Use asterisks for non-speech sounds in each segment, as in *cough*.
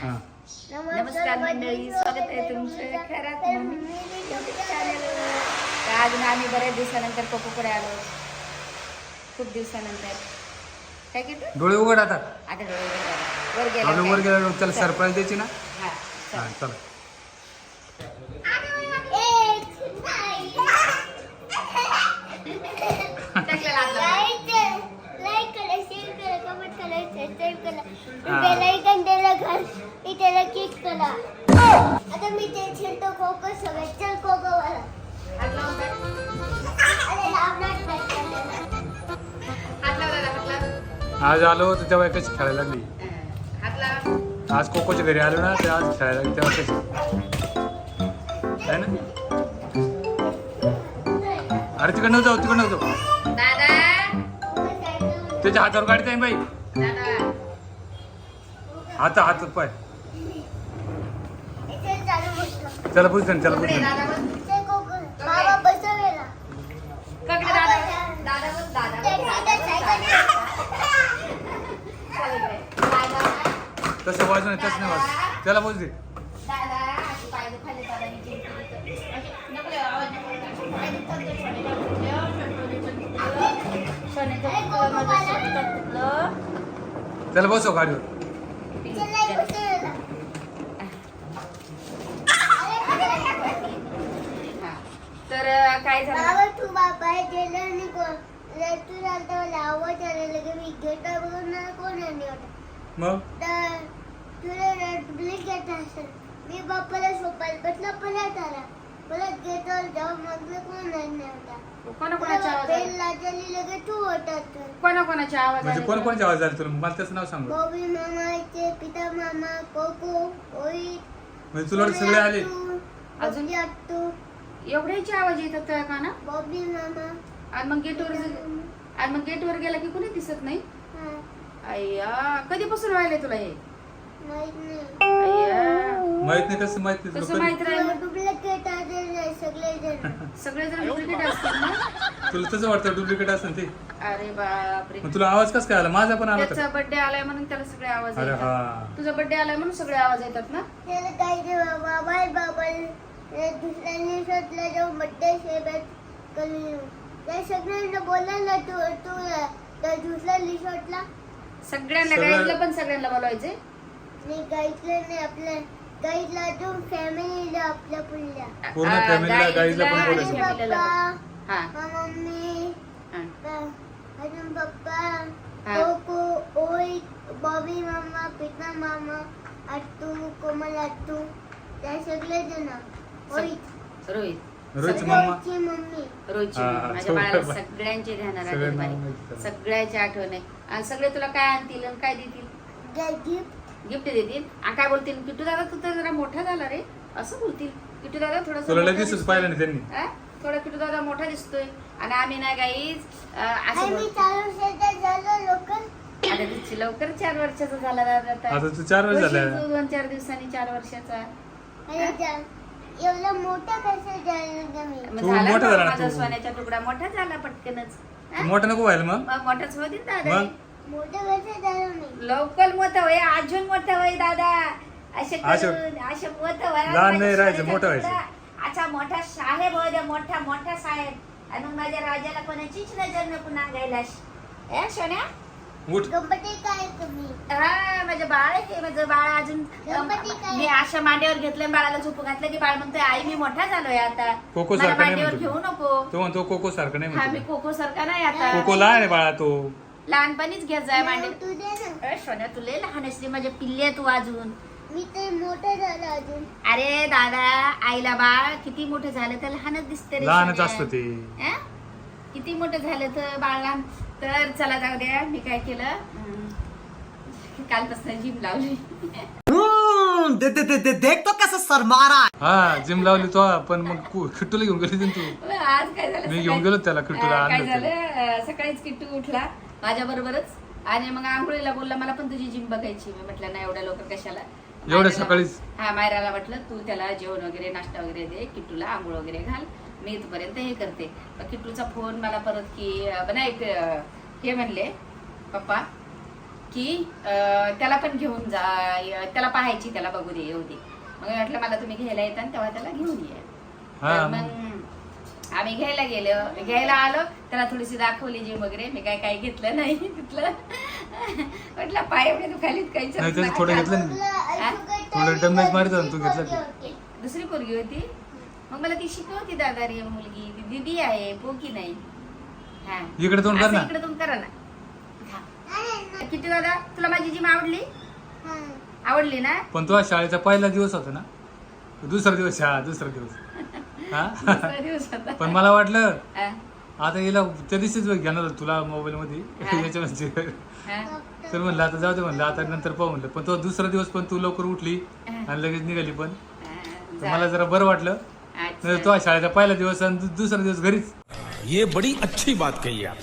हा. नमस्कार मंडळी स्वागत आहे तुमचं खरात आज ना आम्ही बऱ्याच दिवसानंतर कोकोकडे आलो. खूप दिवसानंतर. काय केलं? डोळे उघड आता. आता डोळे उघडे. वर गेला? वर गेला त्याला सरप्राईज द्यायची ना? हा हा चल. चला टाकलेला हात लावून. आता मी ते खेळतो खो खो सगळं. चल खो खो वाला? अरे नाही. आज आलो तर तेव्हा कशी खेळायला लागली. आज कोकोच्या घरी आलो ना ते आज खेळायला लागली तेव्हा कशी आहे ना? अरे तिकडनं जाऊ तिकडनं जाऊ. दादा. त्याच्या हातावर जाईन बाई. दादा. हात हात पाय. चालू. त्याला त्याला बस. चल. दादा? तसं वाजू नाही तसं नाही वाजू. त्याला बोल दे. दादा अशी पाय दुखायले दादा मी चिंता करतो. अशी नको लय आवाज नको करू. पाय दुखतात ते सोन्याच्या तुटलं, सोन्याचं तुटलं. सोन्याचं तुटलं, माझं सोन्याचं तुटलं. त्याला बसव गाडीवर त्याला एक बसवलेला. हा. तर काय झालं? बाबा तू बाबा हे गेलं आणि को- लय तू चालता मला आवाज आला लगे मी घेता बघून ना कोण मग? तर तुला डुप्लिकेट असेल. मी बाप्पाला सोपायला बसला परत आला परत घेतो जाऊन मग कोण आहे नाही होता कोणाकोणाच्या आवाज बेल आले? लाजली लगे तू होता तर. कोणाकोणाच्या आवाज म्हणजे तुला? कोणचे आवाज आले तुला? मला त्याचं नाव सांग बरं. बॉबी मामाचे पिता मामा कोको म्हणजे तुला सगळे आले? अजून? एवढ्याचे आवाज येतात तुझ्या काना? बॉबी मामा आणि मग गेटवर आणि मग गेटवर गेला की कोणी दिसत नाही? हा, अय्या कधीपासून राहिले तुला हे? माहीत नाही. अय्या. माहीत नाही कसं माहीत नाही कसं तुला माहीत राहिलं. डुप्लिकेट डुप्लिकेट असतात ना? कधी- तुला तसं वाटतं डुप्लिकेट असेल ते? अरे बापरे. मग तुला आवाज कसं काय आला? माझा पण आला त्याचा बर्थडे आलाय म्हणून त्याला सगळे आवाज अरे येतात. हा. तुझा बर्थडे आलाय म्हणून सगळे आवाज येतात ना? त्याला काही दुसऱ्यांनी शोधला जाऊन बड्डे सेलिब्रेट करून त्या सगळ्यांना बोलायला तू तू त्या दुसऱ्या रिसॉर्टला सगळ्यांना सगळं- गाईतलं पण सगळ्यांना बोलवायचे नाही गाईतलं नाही आपल्या गाईतला अजून फॅमिलीला आपल्या पुढल्या पूर्ण आ, family ला, पण आणि बोलायचं. family ला पप्पा. हा हा, मम्मी हा. पप्पा, अजून पप्पा हा. कोको ओई बॉबी मामा पिता मामा अट्टू कोमल अट्टू त्या सगळे जण रोहित. रोहितची हा, मम्मी. माझ्या बाळाला बाबा. सगळ्यांचे ध्यान सगळ्यांना राहते माहिती त्याला. सगळ्याची आठवण आहे. आणि सगळे तुला काय आणतील आणि काय देतील? गिफ्ट गिफ्ट देतील. आणि काय बोलतील? किट्टू दादा तू तर जरा मोठा झाला रे. असं बोलतील. किट्टू दादा थोडासा तुला लगेचच. पाहिलं त्यांनी? थोडा किट्टू दादा मोठा दिसतोय. आणि आम्ही ना गाईच असं बोलतो. आता तिची लवकर चार वर्षाचा झाला दादा आता. आता तू चार तू दोन चार दिवसांनी चार वर्षाचा. एवढं मोठं कसं झालं का मी मग तू झाला मोठा ना झाला ना माझा तू. सोन्याचा तुकडा मोठा झाला पटकनच हा? मोठं नको व्हायला मग मग मोठाच होती दादा मग? मोठं कसं झालं मी लवकर मोठं होय अजून मोठं होय दादा असे असं- करून असे मोठं होय लहान नाही माझ्या राहायचं, सोन्याचा मोठं व्हायचं. तुकडा. अच्छा मोठा साहेब होय द्या मोठा मोठा साहेब आणि मग माझ्या राजाला कोणाचीच नजर नको नागायला ए सोन्या उठ. गणपती काय तुम्ही? हा माझं बाळ आहे माझं बाळ अजून गणपती काय? मी अशा मांडीवर घेतलं बाळाला झोपू घातलं की बाळ म्हणतोय आई मी मोठा झालोय आता. कोको मला सारखा नाही मांडीवर म्हणतो घेऊ नको. तो म्हणतो कोको सारखं नाही हा मी म्हणतो कोको सारखा नाही आता. कोको लहान आहे बाळा तो. लहानपणीच घेत जाय मांडी तू दे ना. अरे सोन्या तुला लहान असली माझ्या पिल्ले तू अजून. मी ते मोठं झालं अजून. अरे दादा आईला बाळ किती मोठं झालं तर लहानच दिसते रे लहानच सोन्या. असतं ते? किती मोठं झालं तर बाळ लहान तर चला जाऊ द्या मी काय केलं? कालपासून जिम लावली. हम्म, दे, दे, दे, दे, देख तो कैसे शर्मा रहा है. हा जिम लावली तो पण मग कु- किट्टूला घेऊन गेली होती ना तू? आज काय झालं? मी घेऊन गेलो त्याला किट्टूला अं, काय आणलं झालं. अं, सकाळीच किट्टू उठला माझ्या बरोबरच आणि मग आंघोळीला बोलला मला पण तुझी जिम बघायची मी म्हटलं नाही एवढ्या लवकर कशाला? एवढ्या मायराला- सकाळीच? हा मायराला म्हटलं तू त्याला जेवण वगैरे नाश्ता वगैरे दे किट्टूला आंघोळ वगैरे घाल. मी इथपर्यंत हे करते. मग किट्टूचा फोन मला परत की नाही हे म्हणले पप्पा की त्याला पण घेऊन जा त्याला पाहायची त्याला बघू दे येऊ दे. मग म्हटलं मला तुम्ही घ्यायला येता तेव्हा त्याला घेऊन ये. हा, मग आम्ही घ्यायला गेलो. घ्यायला आलो त्याला थोडीशी दाखवली जिम वगैरे. मी काय काही घेतलं नाही तिथलं. *laughs* म्हटलं पाय एवढे दुखालीत तरी थोडं घेतलं. काय. दुसरी पोरगी होती. मग मला ती शिकवती दादा रे मुलगी. ती दिदी आहे पोकी नाही. हा. इकडे तोंड कर असं ना. इकडे तोंड करा ना. हा. किती दादा तुला माझी जिम आवडली? हा. आवडली ना? पण तो शाळेचा पहिला दिवस होता ना? दुसरा दिवस शाळा दुसरा दिवस. हा? दुसरा दिवस होता. पण मला वाटलं हा, आता हिला त्या दिवशीच घेणार होतं तुला मोबाईल मध्ये हा. याच्यामध्ये. हा. तर म्हणलं आता जाऊ दे म्हणलं आता नंतर पाहू म्हणलं. पण तो दुसरा दिवस पण तू लवकर उठली आणि लगेच निघाली पण. तर मला जरा बरं वाटलं. नाही तो शाळेचा पहिला दिवस आणि दु- दुसरा दिवस घरीच. ये बड़ी अच्छी बात कही आप।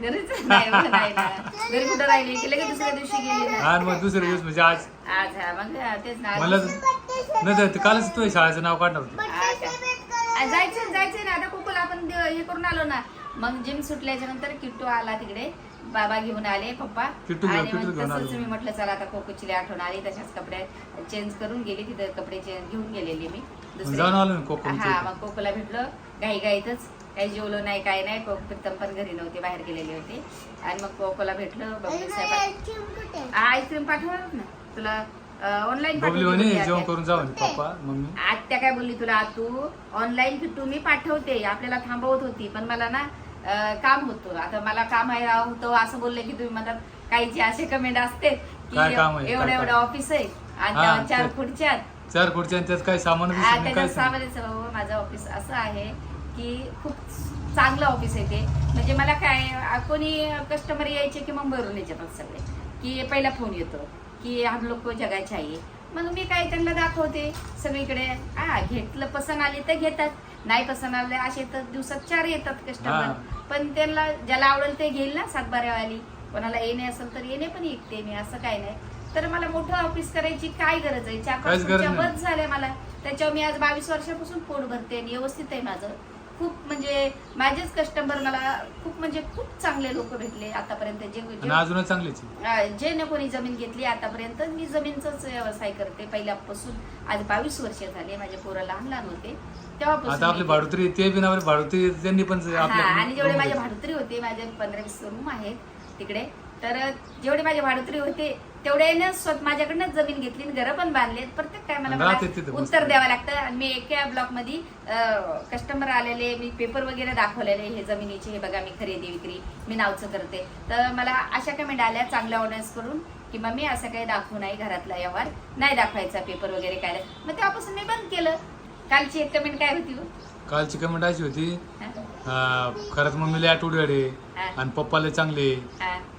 घरीच नाही घरी कुठं राहिली? की लगेच दुसऱ्या दिवशी गेली ना? आणि मग दुसरा दिवस म्हणजे आज. आज हा मग तेच ना आज- मला नाही तर कालच तू शाळेचं नाव काढणार होतं. अच्छा. आ, जायचं जायचं ना आता कोकोला आपण दे- हे करून आलो ना. मग जिम सुटल्याच्या नंतर किट्टू आला तिकडे. बाबा घेऊन आले पप्पा. आणि तसंच. मी म्हटलं चला आता कोकोची आठवण आली तशाच कपडे चेंज करून गेली तिथं कपडे चेंज घेऊन गेलेली मी दुसरे. हा. मग कोकोला भेटलं. घाई घाईतच काही जेवलो नाही काय नाही. कोक प्रीतम पण घरी नव्हते बाहेर गेलेले होते. आणि मग कोकोला भेटलं बबली साहेब आईस्क्रीम पाठवणार ना? तुला ऑनलाईन आत्या. काय बोलली तुला? तू ऑनलाईन किट्टू मी पाठवते आपल्याला थांबवत होती पण मला ना काम होतं. आता मला काम आहे होतं असं बोलले की तुम्ही म्हणतात काहीचे असे कमेंट असते की काय काम आहे? एवढं काय एवढं काम? ऑफिस आहे आणि हा, चार ते- चार खुर्च्या. काही सामान नाही त्याच्यात काय सांगू? सामान्यच हो, माझं ऑफिस असं आहे की खूप चांगलं ऑफिस आहे ते. म्हणजे मला काय आ, कोणी कस्टमर यायचे की मुंबईवरून यायचे सगळे. की पहिला फोन येतो की हम लोग को जगह चाहिए मग मी काय त्यांना दाखवते सगळीकडे. हा घेतलं पसंत आली तर घेतात. नाही पसंत आले असे तर दिवसात चार येतात. कस्टमर पण त्यांना ज्याला आवडेल ते घेईल ना सातबाऱ्यावाली. कोणाला येणे असेल तर येणे पण ऐकते मी असं काय नाही. तर मला मोठं ऑफिस करायची काय गरज आहे? चार पाच. बस झाल्या मला. त्याच्यावर मी आज बावीस वर्षापासून पोट भरते आणि व्यवस्थित आहे माझं. खूप म्हणजे माझेच कस्टमर मला खूप म्हणजे खूप चांगले लोक भेटले आतापर्यंत. जे आणि जे- अजूनच चांगलीच आहे. अं, जे न कोणी जमीन घेतली आतापर्यंत मी जमीनचाच व्यवसाय करते. पहिल्यापासून आज बावीस वर्ष झाले माझे पोरं लहान लहान होते. तेव्हापासून आता आपली मी- भाडुत्री ते बी नाव भाडुत्री त्यांनी पण हा आणि जेवढे माझे भाडुत्री होते माझे पंधरा वीस रूम आहेत तिकडे. तर जेवढे माझे भाडुत्री होते तेवढ्याने स्वतः माझ्याकडनं जमीन घेतली घरं पण बांधलेत प्रत्येक टायमाला मला. उत्तर द्यावं लागतं आणि मी एका ब्लॉकमध्ये कस्टमर आलेले मी पेपर वगैरे दाखवलेले हे जमिनीचे हे बघा मी खरेदी विक्री मी नावचं करते तर मला अशा कमेंट आल्या चांगल्या ऑडियन्स करून की मग मी असं काही दाखवू नाही घरातला व्यवहार नाही दाखवायचा पेपर वगैरे काय मग तेव्हापासून मी बंद केलं कालची एक कमेंट काय होती हो? कालची कमेंट अशी होती हा? खरंच मम्मीला आठवडे. आणि पप्पाला चांगले.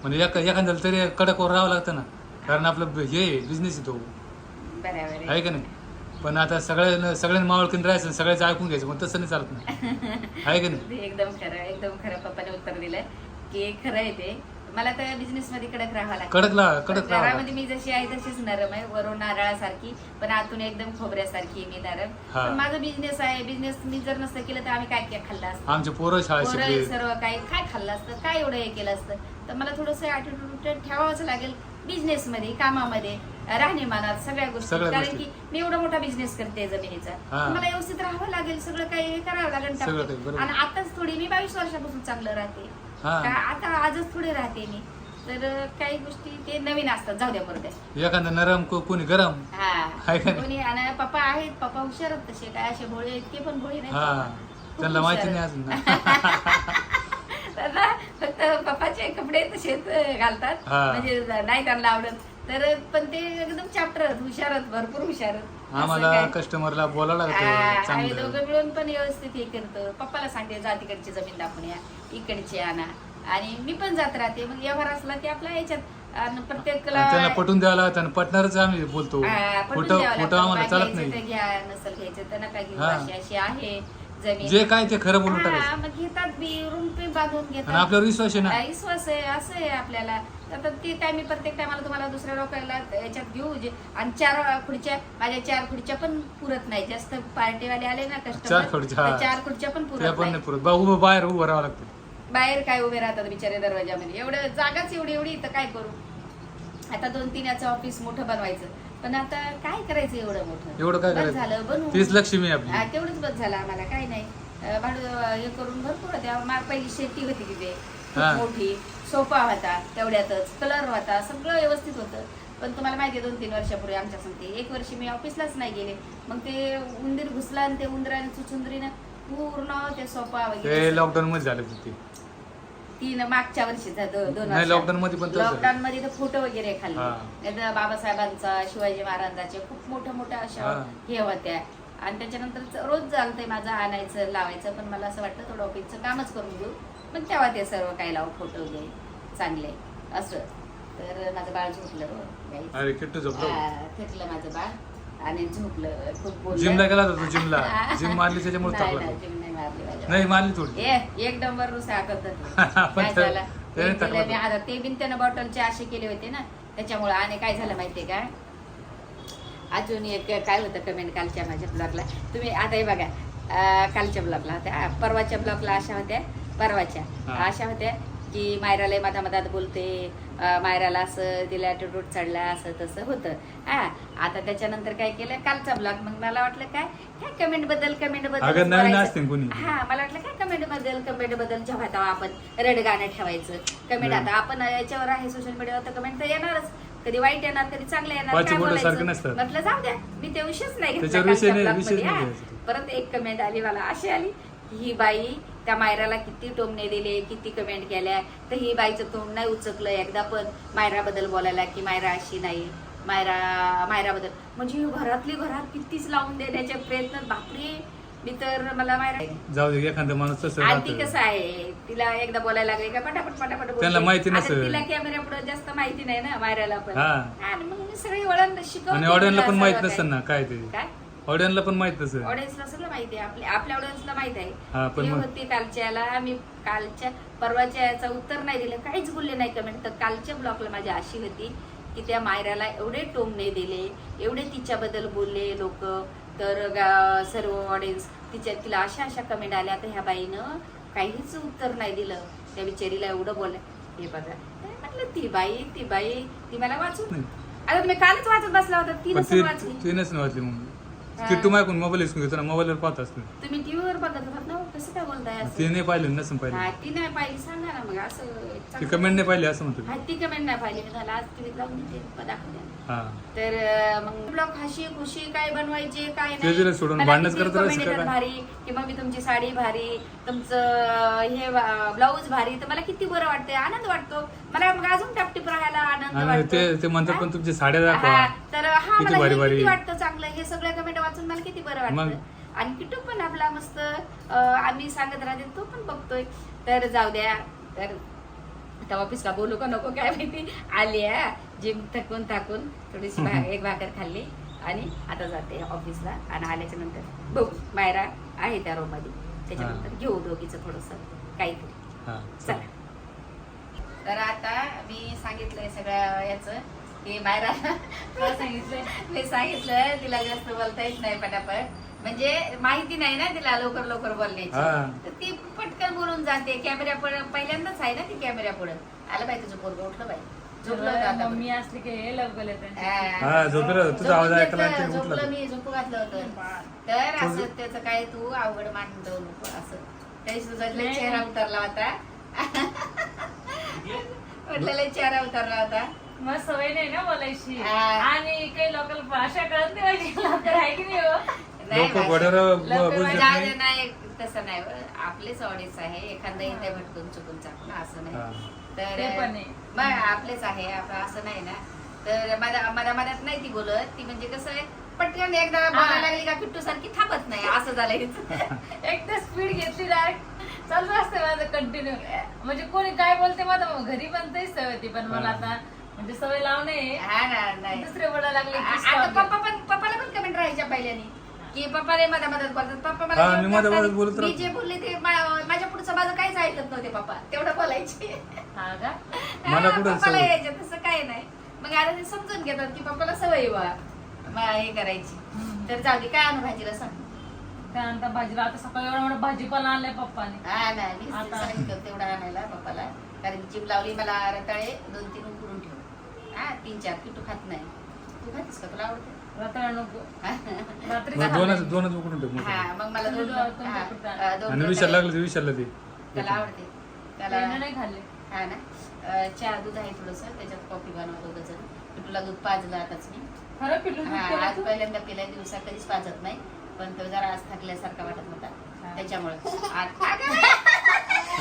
म्हणजे एखाद्याला तरी कडकवर राहावं लागतं ना कारण आपलं हे बिझनेस आहे तो. बरोबर आहे. आहे का नाही? पण आता सगळ्यांना सगळ्यांना मावळकीन राहायचं सगळ्याचं ऐकून घ्यायचं पण तसं नाही चालत ना. *laughs* आहे का नाही? एकदम खरं एकदम खरं पप्पाने उत्तर दिलं की खरं आहे ते. मला तर बिझनेस मध्ये कडक राहावं लागतं. कडक ला कडक राहावं घरामध्ये मी जशी आहे तशीच नरम आहे वरून नारळासारखी पण आतून एकदम खोबऱ्यासारखी आहे मी नरम. हा. पण माझा बिझनेस आहे. बिझनेस मी जर नसतं केलं तर आम्ही काय काय खाल्लं असतं? आमचे पोरं शाळा पोरं शिकले. सर्व काय काय खाल्लं असतं? काय एवढं हे केलं असतं? तर मला थोडंसं ॲटिट्यूड ठेवावंच लागेल. बिझनेस मध्ये कामामध्ये राहणीमानात सगळ्या गोष्टी सगळ्या कारण गोष्टी. की मी एवढा मोठा बिझनेस करते जमिनीचा हा. मला व्यवस्थित राहावं लागेल सगळं काही हे करावं लागेल सगळं टाकून. काही, बरोबर. आणि आताच थोडी मी बावीस वर्षापासून चांगलं राहते हा. का आता आजच थोडी राहते मी तर काही गोष्टी ते नवीन असतात जाऊ द्या परत एखादा नरम को- कोणी गरम हा आहे का नाही? कोणी आणि पप्पा आहेत पप्पा हुशार आहेत तसे काय असे भोळे इतके पण भोळे नाही हा पप्पा. खूप त्यांना माहिती हुशार नाही आहेत. अजून *laughs* ना. त्यांना फक्त पप्पाचे कपडे तसेच घालतात. हा. म्हणजे नाही त्यांना आवडत. तर पण ते एकदम चॅप्टर हुशार भरपूर हुशार आम्हाला. कस्टमरला लागतं आम्ही चांगलं. दोघं मिळून पण व्यवस्थित हे करतो. पप्पाला सांगते जा तिकडची जमीन दाखवून या इकडची आणा. आणि मी पण जात राहते. मग व्यवहार असला की आपला याच्यात आणि त्यांना पटून द्यावं लागतं आणि पटणारच आम्ही बोलतो. हा, द्यावं खोटं लागतं. आम्हाला काय चालत घ्यायचं नाही. ते घ्या नसल घ्यायचं तर नका घेऊ हा. अशी अशी आहे. जे काय ते खरं बोलून हा, टाकायचं. मग घेतात बी रूम पे बांधून आणि घेतात आपल्यावर विश्वास आहे ना? विश्वास आहे असं आहे आपल्याला. आता ते काय मी प्रत्येक टायमाला तुम्हाला दुसऱ्या लोकांना याच्यात घेऊ जे आणि चार खुर्च्या माझ्या चार खुर्च्या पण पुरत नाही. जास्त पार्टीवाले आले ना चार कस्टमर खुर्च्या. चार खुर्च्या पण त्या पुरत पण नाही. नाही पुरत. बा उभं बाहेर उभं राहावं लागतं. बाहेर काय उभे राहतात बिचारे दरवाजामध्ये. एवढं जागाच एवढी एवढी तर काय करू? आता दोन तीन याचं ऑफिस मोठं बनवायचं. पण आता काय करायचं एवढं मोठं? एवढं काय बस झालं करायचं बनवू तीच लक्ष्मी आहे हा, आपली तेवढंच बस झालं आम्हाला काय नाही. अं, भाडं अं, हे करून भरपूर होत्या. मा पहिली शेती होती तिथे. खूप हा. मोठी. सोफा होता तेवढ्यातच. कलर होता सगळं व्यवस्थित होतं. पण तुम्हाला माहिती आहे दोन तीन वर्षापूर्वी आमच्या सांगते. एक वर्ष मी ऑफिसलाच नाही गेले. मग ते उंदीर घुसला आणि ते उंदराने चुचुंदरीनं पूर्ण ते सोफा ते वगैरे लॉकडाऊन मध्ये झालं ते तीन मागच्या वर्षी दो- दोन नाही, lockdown मध्ये पण. लॉकडाऊन मध्ये तर फोटो वगैरे खाल्ले हा. नाहीतर बाबासाहेबांचा शिवाजी महाराजांचे खूप मोठ्या मोठ्या अशा हा. हे होत्या आणि त्याच्यानंतर रोज चालतंय माझं आणायचं लावायचं पण मला असं वाटतं थोडं ऑफिसचं कामच करून घेऊ पण तेव्हा ते सर्व काय लावू फोटो वगैरे चांगले असं तर माझं बाळ झोपलं हो, गाईच. अरे किट्टू झोपलो हा, थकलं माझं बाळ आणि झोपलं खूप. जिमला गेला होता तू जिमला. *laughs* जिम मारली त्याच्यामुळे थकला नाही, जिम नाही मारली माझ्या नाही मारली थोडी. ए एक नंबर रुसा करतात पण काय ते- झालं? त्याने एक दिलं थकवा मी आता. ते बिन त्यानं बॉटलचे असे केले होते ना त्याच्यामुळे आणि काय झालं माहितीये का? अजून एक काय होतं कमेंट कालच्या माझ्या ब्लॉगला तुम्ही आता हे बघा अं, कालच्या ब्लॉगला होत्या. परवाच्या ब्लॉगला अशा होत्या परवाच्या. हा. अशा होत्या की मायराला मधा मधात बोलते मायराला असं तिला ॲटिट्यूड चढला असं तसं होतं हा आता त्याच्यानंतर काय केलं कालचा ब्लॉग मग मला वाटलं काय काय कमेंटबद्दल कमेंटबद्दल अगं, नवीन बोलायचं. असतील कोणी. हा मला वाटलं काय कमेंटबद्दल कमेंटबद्दल जेव्हा तेव्हा आपण रड गाणं ठेवायचं कमेंट. आता आपण याच्यावर आहे सोशल मीडियावर तर कमेंट तर येणारच कधी वाईट येणार कधी चांगलं येणार काय बोटं बोलायचं? म्हटलं जाऊ द्या मी ते विषयच नाही घेतला त्याच्यावर विषय कालच्या नाही- blog विषयच मध्ये, नाही हा. घ्यायचा. परत एक कमेंट आली मला अशी आली ही बाई त्या मायराला किती टोमणे दिले किती कमेंट केल्या तर ही बाईचं तोंड नाही उचकलं एकदा पण मायराबद्दल बोलायला की मायरा अशी नाही मायरा मायराबद्दल म्हणजे घरातली घरात कितीच लावून देण्याचे प्रयत्न बापरे मी तर मला मायरा जाऊ दे एखादा माणूस. कसं आहे तिला एकदा बोलायला लागले का पटापट पटापट. त्यांना माहिती नसेल. तिला कॅमेरा पुढे जास्त माहिती नाही ना मायराला पण. आणि मग मी सगळी वळण तिला पण माहीत नसेल ना काय ते. काय ऑडियन्सला पण माहीत नसेल ऑडियन्सला सगळं माहिती आहे आपल्या आपल्या ऑडियन्सला माहीत हा, आहे पण ती मग- होती कालच्याला मी कालच्या परवाच्या याचा उत्तर नाही दिलं काहीच बोलले नाही कमेंट तर कालच्या ब्लॉगला माझी अशी होती की त्या मायराला एवढे टोमणे दिले एवढे तिच्याबद्दल बोलले लोक. तर गा- सर्व ऑडियन्स तिच्या तिला अशा अशा कमेंट आल्या. तर ह्या बाईनं काहीच उत्तर नाही दिलं. त्या बिचारीला एवढं बोललं हे बघा. म्हटलं ती बाई ती बाई ती मला वाचू नाही. आता तुम्ही कालच वाचत बसला होता पण वाचली. तीनच नाही वाचली मग. हा. किट्टू मायकून मोबाईल हिसकून घेतो ना मोबाईलवर पाहत असतो तुम्ही टीव्हीवर बघत होतात ना कसं काय बोलताय असं? ती नाही पाहिली नसून हा, पाहिली ती नाही पाहिली सांगा ना मग असं ती चांगलं- कमेंट नाही पाहिली असं म्हणतो हा, ती कमेंट नाही पाहिली. मी झाला आज टीव्हीत लावून देते दाखवते हा. तर अं, मग ब्लॉग हशी खुशी काय बनवायचे काय ते दिलं सोडून मला भांडणच किती करत राहायचं comment येतात का? भारी की मग मी तुमची साडी भारी तुमचं हे ब्लाऊज भारी तर मला किती बरं वाटतंय आनंद वाटतो. मला मग अजून टापटीप राहायला आनंद आणि वाटतो. ते ते म्हणतात पण हा? तुमची साड्या हा, दाखवा तर हा किती मला भारी हे भारी. किती वाटतं चांगलं? हे सगळ्या कमेंट वाचून मला किती बरं? वाटतं आणि किटू पण आपला मस्त आम्ही सांगत राहते तो पण बघतोय. तर जाऊ द्या. तर आता ऑफिसला बोलू का नको काय माहिती. आली आहे जिम थकून थकून थोडीशी एक भाकर खाल्ली आणि आता जाते ऑफिसला आणि आल्याच्यानंतर बघू मायरा आहे त्या रूममध्ये त्याच्यानंतर घेऊ दोघीचं थोडस काहीतरी. चला. तर आता मी सांगितलंय सगळ्या याचं. की मायरा तुला सांगितलंय मी सांगितलं तिला जास्त बोलता येत नाही पटापट. म्हणजे माहिती नाही ना तिला लवकर लवकर बोलण्याची. हा. तर ती पटकन बोलून जाते. कॅमेऱ्या पुढे पहिल्यांदाच आहे ना ती कॅमेऱ्या पुढे. आलं बाई तुझं पोरग उठलं बाई. झोपलं होतं आता मम्मी असली की हे लवकर येते. हा. झोपेला मी झोपू घातलं होतं. तर असं त्याचं काय तू अवघड मान जाऊ नको असं. त्याची तुझा. चेहरा उतरला होता. *laughs* म्हटलं लय चेहरा उतरला होता. मग सवय नाही ना बोलायची. हा. आणि काही लोकल भाषा कळत नाही लवकर आहे की नाही हो? नाही लोक लवकर बोलतात जाऊ दे, नाही नाही तसं नाही. बरं. आपलेच ऑडियन्स आहे. एखादा इथे भटकून चुकून चाकून असं हा. नाही तर ते पण आहे. मग आपलेच आहे. आपलं असं नाही ना. तर माझ्या माझ्या मनात नाही ती बोलत. ती म्हणजे कसं आहे पटकन एकदा बोलायला लागली का किट्टू सारखी थांबत नाही. असं झालं हिचं. एक तर स्पीड घेतली डायरेक्ट चालू असते माझं कंटिन्यू म्हणजे कोणी काय बोलते माझं मग घरी पण तेच सवय होती पण मला. आता म्हणजे सवय लावणे हा ना नाही. दुसरे बोलायला लागले की आता stop. पप्पा पण पप्पाला पण कमेंट राहायच्या पहिल्यानी की पप्पा रे माझ्या मदत बोलतात पप्पा मला हा, जेवण मी मध्ये करताना- मध्ये बोलत मी राहतो. जे बोलले ते मा- माझ्या पुढचं माझं काहीच ऐकत नव्हते पप्पा. तेवढं बोलायचे. हा का? मला हा, कुठं पप्पाला सवय? यायचं तसं काय नाही. मग आता ते समजून घेतात की पप्पाला सवय बा. म- हे करायची. तर जाऊ दे काय आणू भाजीला सांग त्यानंतर भाजीला? आता सकाळी एवढा मोठा भाजीपाला आणलाय पप्पाने. हा ना मी आता. सांगितलं तेवढा आणायला पप्पाला. कारण जिम लावली मला रताळे दोन तीन हा तीन चार किटू खात नाही. तू खातेस का? तुला आवडते? रात्र नको रात्री मग दोनच दोनच उकडून ठेव मोठे. हा मग मला दोन दोन- दोन हा, कुटू अं, दोन आणि कुटू विशाल लागलं ते विशालला दे. त्याला आवडते. त्याला नाही खाल्ले. हा ना? अं, चहा दूध आहे थोडस. त्याच्यात कॉफी बनवतो जण तुला दूध पाजलं आताच मी. खरं पिल्लू दूध हा केलं आज तू? पहिल्यांदा पिलाय दिवसा कधीच पाजत नाही. पण तो जरा आज थकल्यासारखा वाटत होता. हा. त्याच्यामुळे. *laughs* काय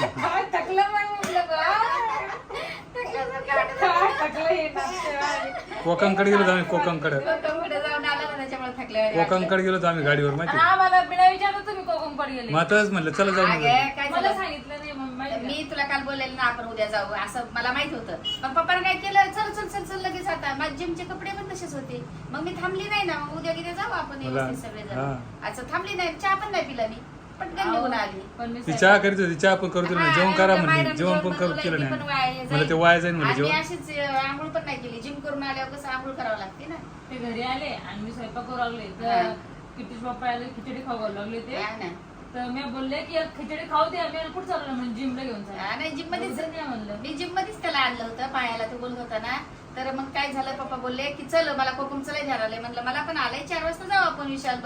म्हटलं गं? काय टाकलं हे नाश्त्यावर? कोकणकडे गेलो आम्ही कोकणकडे. पुढे जाऊन आला ना त्याच्यामुळे थकल्या कोकणकडे गेलो आम्ही गाडीवर माहिती? हा मला बिना विचारता तुम्ही कोकणकडे गेले. मग आताच म्हणलं चला जाऊ मी तुला काल बोललेलं ना आपण उद्या जाऊ असं मला माहीत होतं. पण पप्पाने काय केलं? चल चल चल चल लगेच आता. माझे जिमचे कपडे पण तसेच होते. मग मी थांबली नाही ना मग उद्या किती जाऊ आपण सगळेजण. हा. असं थांबली नाही चहा पण नाही पिला मी. पटकन? निघून आली. पण मी ती साहेब- चहा करीत होती चहा पण करू दिलं नाही हा, जेवण करा बाहेरनं जेवण पण करू केलं नाही. मला ते वाया जाईल म्हणजे आणि जेवण. अशीच आंघोळ पण नाही केली जिम करून आल्यावर कसं आंघोळ करावं लागते ना? ते घरी आले आणि मी स्वयंपाक करू लागले. हा. तर किती पप्पा आले खिचडी खाऊ घालू लागले ते. हा ना. तर मी बोलले की खिचडी खाऊ दे आम्ही कुठं चाललो? म्हणजे जिमला घेऊन हा, चाललो नाही जिम मध्येच नाही म्हणलं. मी जिम मध्येच त्याला आणलं होतं पायाला तो बोलत होता ना तर मग काय झालं? पप्पा बोलले की चल मला कोकमचं लय आलंय. म्हणलं मला पण आलंय. चार वाजता जाऊ आपण विशाल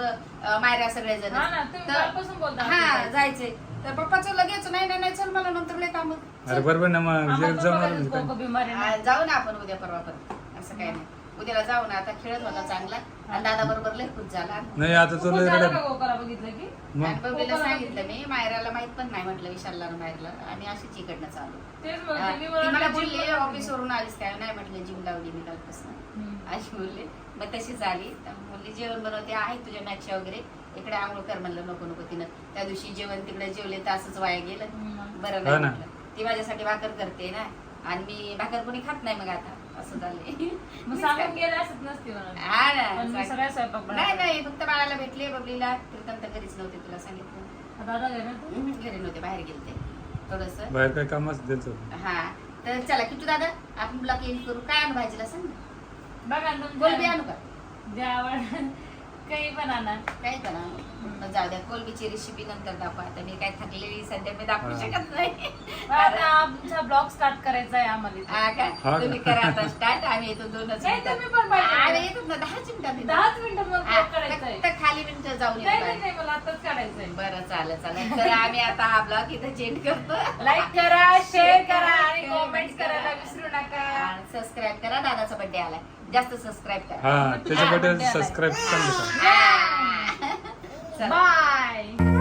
मायरा सगळेजण. हा ना, तुम्ही तर- कालपासून बोलता हा आमच्या जायचंय. तर पप्पाचं लगेच. नाही नाही नाही चल मला नंतर लय काम. अरे बरोबर. जाऊ ना आपण उद्या परवा पण असं काय नाही. उद्याला जाऊ ना आता खेळत होता चांगला. आणि दादा बरोबर लय खुश झाला. नाही आता तो लय झालं रडत. बघितलं की? आणि सांगितलं मी मायराला माहीत पण नाही म्हटलं विशालला मायरला आणि अशीच इकडनं चालू. हा, ती मला मला बोलली ला- ऑफिस वरून आलीस काय? नाही म्हटलं जिम लावली मी कालपासून. अशी बोलली. मग तशीच आली. तर बोलली जेवण बनवते आहे तुझ्या मॅच वगैरे. इकडे आंघोळ कर म्हणलं नको नको तिनं. त्या दिवशी जेवण तिकडे जेवले तर असंच वाया गेलं. बरं हा नाही ना. म्हटलं. ती माझ्यासाठी भाकर करते ना. आणि मी भाकर कोणी खात नाही मग आता. असं झालंय. मग सांगून गेले असत नसते मला पण मी ना सगळ्या स्वयंपाक नाही फक्त बाळाला भेटले बबलीला. कीर्तन तर घरीच नव्हते तुला सांगितलं. दादा घरी ना तू? हम्म, घरी नव्हते बाहेर गेलते. थोडस. बाहेर काय काम हा तर चला किटू दादा आपण ब्लॉक एंड करू. काय आणू भाजीला सांग ना. बघा कोलबी आणू का? द्या आवड काही पण आणा काय करा मग जाऊ द्या कोलबीची रेसिपी नंतर दाखवा. आता मी काय थकलेली सध्या मी दाखवू. शकत नाही. आता आमचा ब्लॉग स्टार्ट करायचा आहे आम्हाला इथे. हा का? हा का? तुम्ही करा आता स्टार्ट आम्ही येतो दोनच नाही, मिनिटात. तुम्ही पण पाहिजे. आम्ही येतो ना दहाच मिनिटात येतो. दहाच मिनिटं. मग हा, vlog करायचा आहे फक्त खाली मिनिटं जाऊन नाही येतो नाही नाही, मला आताच काढायचं आहे बरं चालेल चालेल. तर आम्ही आता हा ब्लॉग इथं चेंज करतो. लाईक करा शेअर करा आणि कमेंट्स करायला विसरू नका. सबस्क्राईब करा. दादाचा बर्थडे आलाय. जास्त सबस्क्राईब करा. हा त्याच्याबद्दल सबस्क्राईब. बाय *laughs*